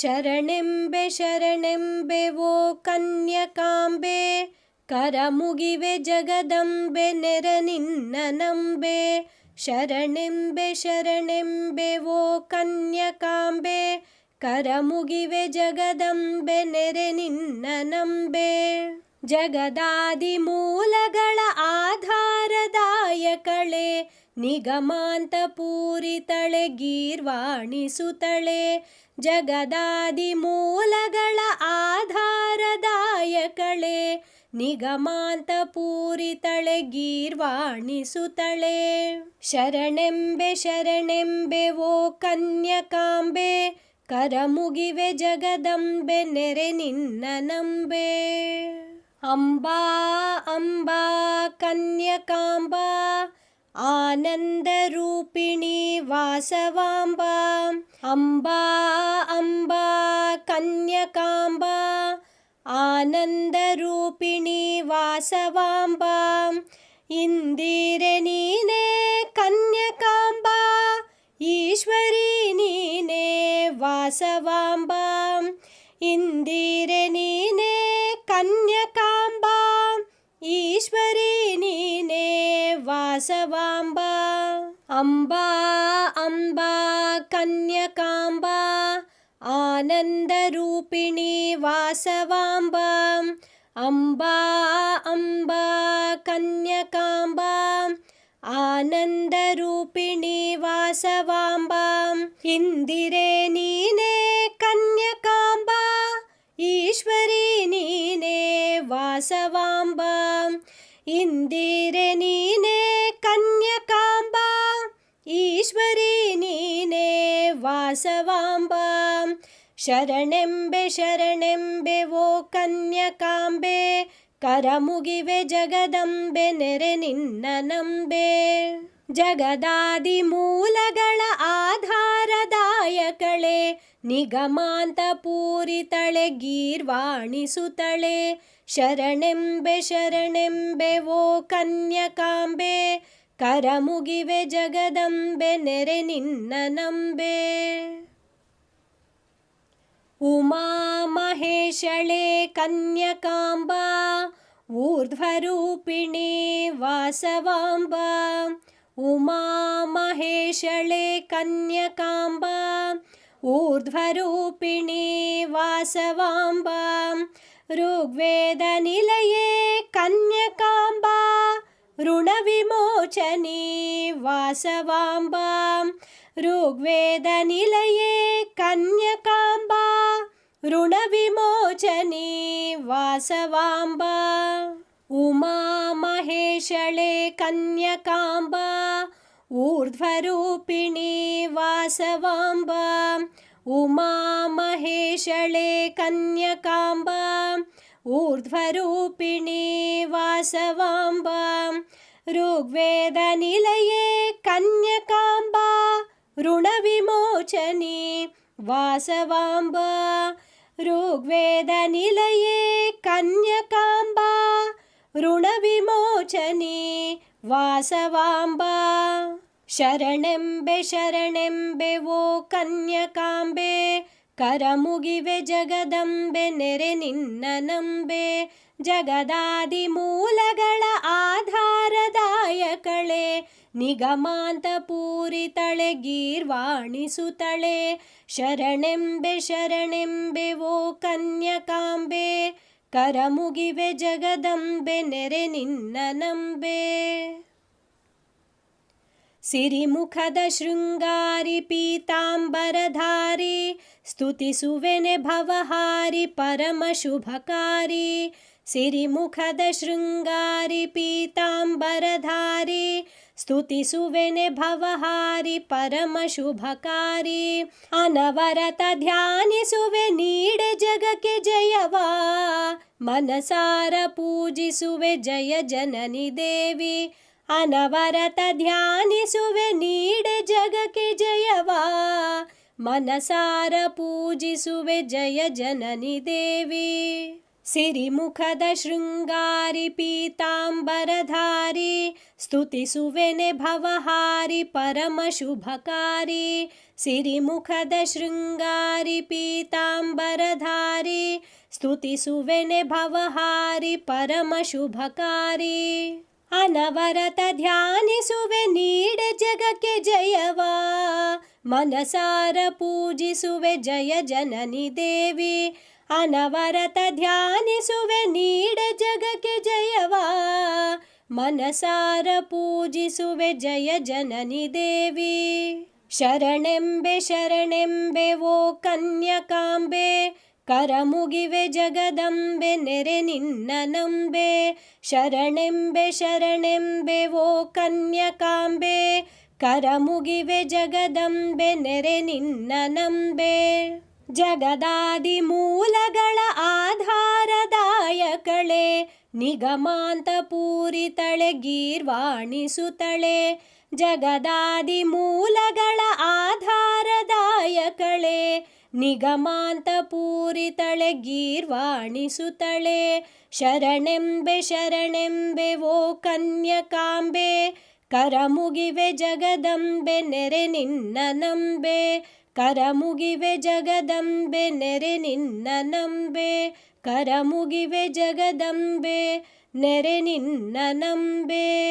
ಶರಣೆಂಬೆ ಶರಣೆಂಬೆ, ಓ ಕನ್ಯಕಾಂಬೆ, ಕರಮುಗಿವೆ ಜಗದಂಬೆ, ನೆರ ನಿನ್ನ ನಂಬೆ. ಶರಣೆಂಬೆ ಶರಣೆಂಬೆ, ಓ ಕನ್ಯಕಾಂಬೆ, ಕರಮುಗಿವೆ ಜಗದಂಬೆ, ನೆರೆ ನಿನ್ನ ನಂಬೆ. ಜಗದಾದಿ ಮೂಲಗಳ ಆಧಾರದಾಯಕಳೆ ನಿಗಮಾಂತ ಪೂರಿತಳೆ ಗೀರ್ವಾಣಿಸುತ್ತಳೆ ಜಗದಾದಿ ಮೂಲಗಳ ಆಧಾರದಾಯಕಳೆ. ನಿಗಮಾಂತ ಪೂರಿತಳೆ ಗೀರ್ವಾಣಿಸುತ್ತಳೆ ಶರಣೆಂಬೆ ಶರಣೆಂಬೆ, ಓ ಕನ್ಯಕಾಂಬೆ. ಕರ ಮುಗಿವೆ ಜಗದಂಬೆ, ನೆರೆ ನಿನ್ನ ನಂಬೆ. ಅಂಬಾ ಅಂಬಾ, ಕನ್ಯಕಾಂಬಾ. ആനന്ദരൂപിണി വാസവാംബ അംബ അംബ കന്യകാംബ ആനന്ദരൂപിണി വാസവാംബ ഇന്ദിരനീനേ കന്യകാംബ ഈശ്വരീനീനേ വാസവാംബ ഇന്ദിരനീനേ കന്യക വാസവാംബ അംബ അംബ കന്യകാംബ ആനന്ദരൂപിണി വാസവാംബ അംബ അംബ കന്യകാംബ ആനന്ദരൂപിണി വാസവാംബ ഇന്ദിരേ നീനേ കന്യകാംബ ഈശ്വരീ നീനേ വാസവാംബ ഇന്ദിരനീ ವಾಸವಾಂಬಾ ಶರಣೆಂಬೆ ಶರಣೆಂಬೆ, ಓ ಕನ್ಯಕಾಂಬೆ, ಕರಮುಗಿವೆ ಜಗದಂಬೆ, ನೆರೆ ನಿನ್ನ ನಂಬೆ. ಜಗದಾದಿ ಮೂಲಗಳ ಆಧಾರದಾಯಕಳೆ, ನಿಗಮಾಂತ ಪೂರಿತಳೆ ಗೀರ್ವಾಣಿಸುತ್ತಳೆ ಶರಣೆಂಬೆ ಶರಣೆಂಬೆ, ಓ ಕನ್ಯಕಾಂಬೆ ಕರಮುಗಿವೆ ಜಗದಂಬೆ ನೆರೆ ನಿನ್ನ ನಂಬೆ ಉಮಾ ಮಹೇಶಳೆ ಕನ್ಯಕಾಂಬಾ ಊರ್ಧ್ವರೂಪಿಣಿ ವಾಸವಾಂಬಾ ಉಮಾ ಮಹೇಶಳೆ ಕನ್ಯಕಾಂಬಾ ಊರ್ಧ್ವರೂಪಿಣಿ ವಾಸವಾಂಬಾ ಋಗ್ವೇದ ನಿಲಯೇ ऋग्वेदनिलये कन्यकाम्बा ऋणविमोचनी वासवाम्बा। उमा महेशले कन्यकाम्बा ऊर्ध्वरूपिणी वासवाम्बा। उमा महेशले कन्यकाम्बा ऊर्ध्वरूपिणी वासवाम्बा। ऋग्वेदनिलये कन्यकाम्बा ऋणविमोचने वासवाम्ब ऋग्वेदनिलये कन्यकाम्बा ऋणविमोचने वासवाम्बा शरणेम्बे शरणेम्बे वो कन्यकाम्बे करमुगिवे जगदम्बे नेरे निन्न नम्बे ಜಗದಂಬೆ ನೆರೆ ನಿನ್ನ ನಂಬೆ ಜಗದಾದಿ ಮೂಲಗಳ ಆಧಾರದಾಯಕಳೆ ನಿಗಮಾಂತ ಪೂರಿತಳೆ ಗೀರ್ವಾಣಿಸುತ್ತಳೆ ಶರಣೆಂಬೆ ಶರಣೆಂಬೆ ಓ ಕನ್ಯಕಾಂಬೆ ಕರಮುಗಿವೆ ಜಗದಂಬೆ ನೆರೆ ನಿನ್ನ ನಂಬೆ ಸಿರಿಮುಖದ ಶೃಂಗಾರಿ ಪೀತಾಂಬರಧಾರಿ ಸ್ತುತಿಸುವೆನೆ ಭವಹಾರಿ ಪರಮ ಶುಭಕಾರಿ ಸಿರಿಮುಖದ ಶೃಂಗಾರಿ ಪೀತಾಂಬರಧಾರಿ ಸ್ತುತಿಸುವೆನೆ ಭವಹಾರಿ ಪರಮ ಶುಭಕಾರಿ ಅನವರತ ಧ್ಯಾನಿಸುವೆ ನೀಡೆ ಜಗಕ್ಕೆ ಜಯವಾ ಮನಸಾರ ಪೂಜಿಸುವೆ ಜಯ ಜನನಿ ದೇವಿ ಅನವರತ ಧ್ಯಾನಿಸುವೆ ನೀಡೆ ಜಗಕ್ಕೆ ಜಯವಾ ಮನಸಾರ ಪೂಜಿಸುವೆ ಜಯ ಜನನಿ ದೇವಿ सिरिमुखद शृङ्गारि पीताम्बरधारि स्तुतिसुवेने भवहारि परमशुभकारि। सिरिमुखद शृङ्गारि पीताम्बरधारि स्तुतिसुवेने भवहारि परमशुभकारि। अनवरत ध्यानि सुवे नीड जग के जय वा मनसार पूजसे जय जननि देवी। ಅನವರತ ಧ್ಯಾನಿಸುವೆ, ನೀಡ ಜಗಕ್ಕೆ ಜಯವಾ. ಮನಸಾರ ಪೂಜಿಸುವೆ, ಜಯ ಜನನಿ ದೇವಿ. ಶರಣೆಂಬೆ ಶರಣೆಂಬೆ, ಓ ಕನ್ಯಕಾಂಬೆ. ಕರಮುಗಿವೆ ಜಗದಂಬೆ, ನೆರೆ ನಿನ್ನ ನಂಬೆ. ಶರಣೆಂಬೆ ಶರಣೆಂಬೆ, ಓ ಕನ್ಯಕಾಂಬೆ. ಕರಮುಗಿವೆ ಜಗದಂಬೆ, ನೆರೆ ನಿನ್ನ ನಂಬೆ. ಜಗದಾದಿ ಮೂಲಗಳ ಆಧಾರದಾಯಕಳೆ ನಿಗಮಾಂತ ಪೂರಿತಳೆ ಗೀರ್ವಾಣಿಸುತ್ತಳೆ ಜಗದಾದಿ ಮೂಲಗಳ ಆಧಾರದಾಯಕಳೆ ನಿಗಮಾಂತ ಪೂರಿತಳೆ ಗೀರ್ವಾಣಿಸುತ್ತಳೆ ಶರಣೆಂಬೆ ಶರಣೆಂಬೆ ಓ ಕನ್ಯಕಾಂಬೆ, ಕರಮುಗಿವೆ ಜಗದಂಬೆ ನೆರೆ ನಿನ್ನ ನಂಬೆ ಕರಮುಗಿವೆ ಜಗದಂಬೆ ನೆರೆ ನಿನ್ನ ನಂಬೆ. ಕರಮುಗಿವೆ ಜಗದಂಬೆ ನೆರೆ ನಿನ್ನ ನಂಬೆ.